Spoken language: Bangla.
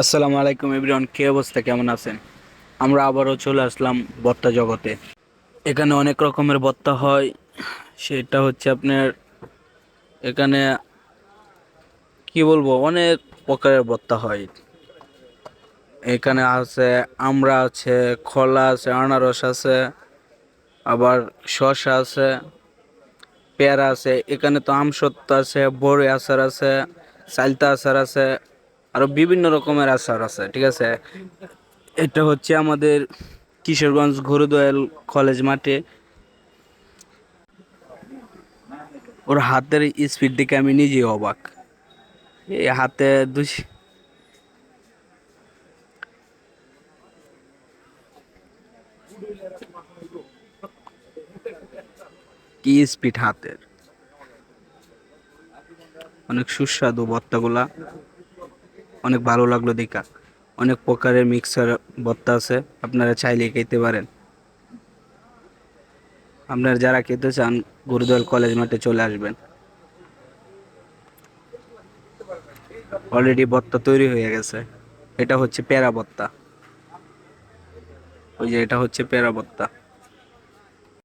আসসালামু আলাইকুম এভরিওয়ান, কে অবস্থা? কেমন আছেন? আমরা আবারও চলে আসলাম বত্তা জগতে। এখানে অনেক রকমের বত্তা হয়। সেটা হচ্ছে আপনার এখানে কি বলব, অনেক প্রকারের বত্তা হয়। এখানে আছে, আমরা আছে, খলা আছে, আনারস আছে, আবার শসা আছে, পেয়ারা আছে, এখানে তো আমসত্ব আছে, বড়ি আচার আছে সালতা আচার আছে আরও বিভিন্ন রকমের আচার আছে, ঠিক আছে? এটা হচ্ছে আমাদের কিশোরগঞ্জ ঘুরুদয়াল কলেজ মাঠে। ওর হাতের স্পিড দেখে আমি নিজেই অবাক। এই হাতে দুই কি স্পিড হাতের? অনেক সুস্বাদু ভর্তাগুলা অনেক ভালো লাগল দেখা। অনেক প্রকারের মিক্সার ভর্তা আছে, আপনারা চাইলে খেতে পারেন। আপনারা যারা খেতে চান, গুরুদয়াল কলেজ মাঠে চলে আসবেন। অলরেডি ভর্তা তৈরি হয়ে গেছে। এটা হচ্ছে প্যারা ভর্তা ওই যে এটা হচ্ছে প্যারা ভর্তা